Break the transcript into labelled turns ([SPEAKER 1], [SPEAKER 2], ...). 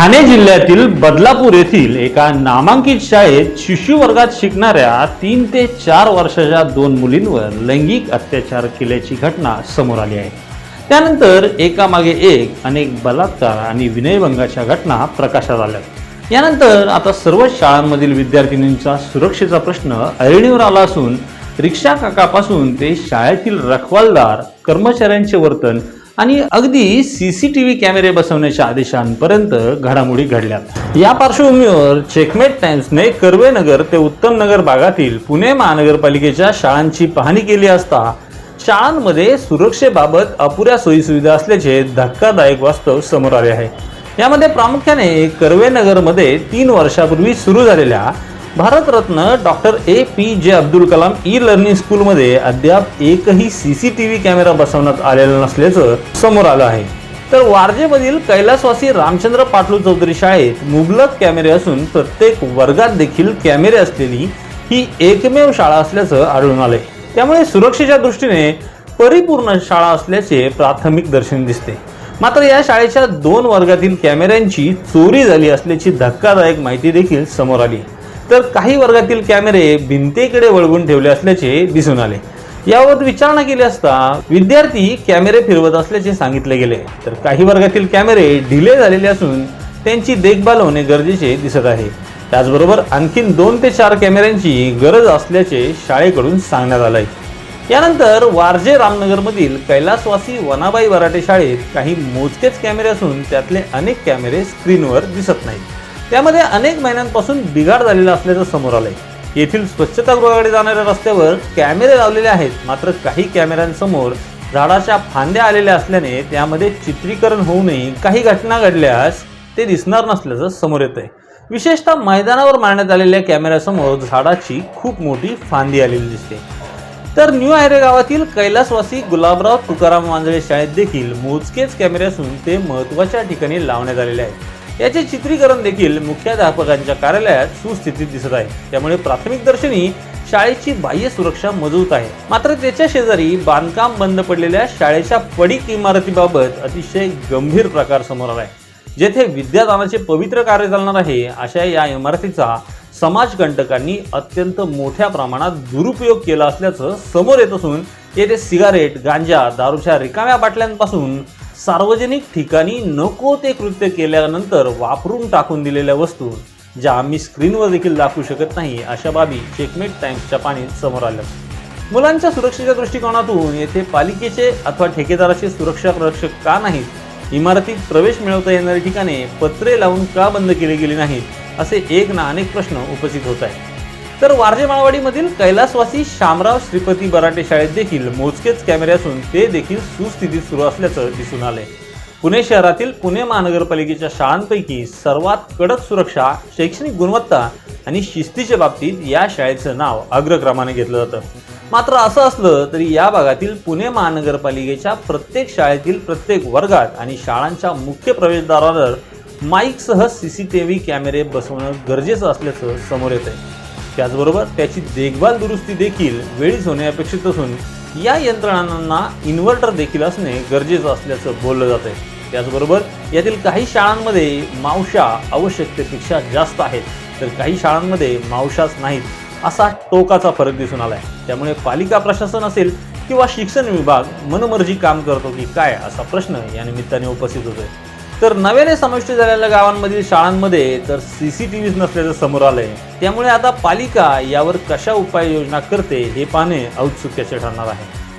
[SPEAKER 1] ठाणे जिल्ह्यातील बदलापूर येथील एका नामांकित शाळेत शिशु वर्गात शिकणाऱ्या तीन ते चार वर्षाच्या दोन मुलींवर लैंगिक अत्याचार केल्याची घटना समोर आली आहे. त्यानंतर एकामागे एक अनेक बलात्कार आणि विनयभंगाच्या घटना प्रकाशात आल्या. यानंतर आता सर्वच शाळांमधील विद्यार्थिनींचा सुरक्षेचा प्रश्न ऐरणीवर आला असून रिक्षा काकापासून ते शाळेतील रखवालदार कर्मचाऱ्यांचे वर्तन आणि अगदी सी सी टी व्ही कॅमेरे बसवण्याच्या आदेशांपर्यंत घडामोडी घडल्यात या पार्श्वभूमीवर चेकमेट टाइम्सने कर्वेनगर ते उत्तम नगर भागातील पुणे महानगरपालिकेच्या शाळांची पाहणी केली असता शाळांमध्ये सुरक्षेबाबत अपुऱ्या सोयीसुविधा असल्याचे धक्कादायक वास्तव समोर आले आहे. यामध्ये प्रामुख्याने कर्वेनगरमध्ये तीन वर्षापूर्वी सुरू झालेल्या भारतरत्न डॉक्टर ए पी जे अब्दुल कलाम ई लर्निंग स्कूलमध्ये अद्याप एकही C C T V camera बसवण्यात आलेला नसल्याचं समोर आलं आहे. तर वारजेमधील कैलासवासी रामचंद्र पाटलू चौधरी शाळेत मुबलक कॅमेरे असून प्रत्येक वर्गात देखील कॅमेरे असलेली ही एकमेव शाळा असल्याचं आढळून आलंय. त्यामुळे सुरक्षेच्या दृष्टीने परिपूर्ण शाळा असल्याचे प्राथमिक दर्शन दिसते. मात्र या शाळेच्या दोन वर्गातील कॅमेऱ्यांची चोरी झाली असल्याची धक्कादायक माहिती देखील समोर आली. तर काही वर्गातील कॅमेरे भिंतीकडे वळवून ठेवले असल्याचे दिसून आले. याबाबत विचारणा केली असता विद्यार्थी कॅमेरे फिरवत असल्याचे सांगितले गेले. तर काही वर्गातील कॅमेरे डिले झालेले असून त्यांची देखभाल होणे गरजेचे दिसत आहे. त्याचबरोबर आणखीन दोन ते चार कॅमेऱ्यांची गरज असल्याचे शाळेकडून सांगण्यात आलंय. यानंतर वारजे रामनगरमधील कैलासवासी वनाबाई वराटे शाळेत काही मोजकेच कॅमेरे असून त्यातले अनेक कॅमेरे स्क्रीनवर दिसत नाहीत. त्यामध्ये अनेक महिन्यांपासून बिघाड झालेला असल्याचं समोर आलंय. येथील स्वच्छतागृहाकडे जाणाऱ्या रस्त्यावर कॅमेरे लावलेले आहेत. मात्र काही कॅमेऱ्यांसमोर झाडाच्या फांद्या आलेल्या असल्याने त्यामध्ये चित्रीकरण होऊ नये काही घटना घडल्यास ते दिसणार नसल्याचं समोर येत आहे विशेषतः मैदानावर मारण्यात आलेल्या कॅमेऱ्यासमोर झाडाची खूप मोठी फांदी आलेली दिसते. तर न्यू आयरे गावातील कैलासवासी गुलाबराव तुकाराम मांजळे शाळेत देखील मोजकेच कॅमेरे असून ते महत्त्वाच्या ठिकाणी लावण्यात आलेले आहेत. याचे चित्रीकरण देखील मुख्याध्यापकांच्या कार्यालयात सुस्थितीत दिसत आहे. त्यामुळे प्राथमिक दर्शनी शाळेची बाह्य सुरक्षा मजबूत आहे. मात्र त्याच्या शेजारी बांधकाम बंद पडलेल्या शाळेच्या पडीक इमारतीबाबत अतिशय गंभीर प्रकार समोर आला आहे जेथे विद्यादानाचे पवित्र कार्य चालणार आहे अशा या इमारतीचा समाजकंटकांनी अत्यंत मोठ्या प्रमाणात दुरुपयोग केला असल्याचं समोर येत असून येथे सिगारेट गांजा दारूच्या रिकाम्या बाटल्यांपासून सार्वजनिक ठिकाणी नको ते कृत्य केल्यानंतर वापरून टाकून दिलेल्या वस्तू ज्या आम्ही स्क्रीनवर देखील दाखवू शकत नाही अशा बाबी चेकमेट टाइम्सच्या पाणीत समोर आल्या. मुलांच्या सुरक्षेच्या दृष्टिकोनातून येथे पालिकेचे अथवा ठेकेदाराचे सुरक्षा रक्षक का नाहीत? इमारतीत प्रवेश मिळवता येणारी ठिकाणे पत्रे लावून का बंद केली गेली नाहीत? असे एक ना अनेक प्रश्न उपस्थित होत आहेत. तर वारजे माळवाडीमधील कैलासवासी शामराव श्रीपती बराटे शाळेत देखील मोजकेच कॅमेरे असून ते देखील सुस्थितीत सुरू असल्याचं दिसून आले पुणे शहरातील पुणे महानगरपालिकेच्या शाळांपैकी सर्वात कडक सुरक्षा शैक्षणिक गुणवत्ता आणि शिस्तीच्या बाबतीत या शाळेचं नाव अग्रक्रमाने घेतलं जातं. मात्र असं असलं तरी या भागातील पुणे महानगरपालिकेच्या प्रत्येक शाळेतील प्रत्येक वर्गात आणि शाळांच्या मुख्य प्रवेशद्वारावर माईकसह सी सी टी व्ही कॅमेरे बसवणं गरजेचं असल्याचं समोर येत आहे त्याचबरोबर त्याची देखभाल दुरुस्ती देखील वेळीच होणे अपेक्षित असून या यंत्रणांना इन्व्हर्टर देखील असणे गरजेचं असल्याचं बोललं जात आहे. त्याचबरोबर यातील काही शाळांमध्ये मावशा आवश्यकतेपेक्षा जास्त आहेत. तर काही शाळांमध्ये मावशाच नाहीत असा टोकाचा फरक दिसून आला आहे त्यामुळे पालिका प्रशासन असेल किंवा शिक्षण विभाग मनमर्जी काम करतो की काय असा प्रश्न या निमित्ताने उपस्थित होतोय. तर नव्याने समाविष्ट झालेल्या गावांमधील शाळांमध्ये तर सी सी टी व्हीज नसल्याचं समोर आलंय. त्यामुळे आता पालिका यावर कशा उपाययोजना करते हे पाहणे औत्सुक्याचे ठरणार आहे.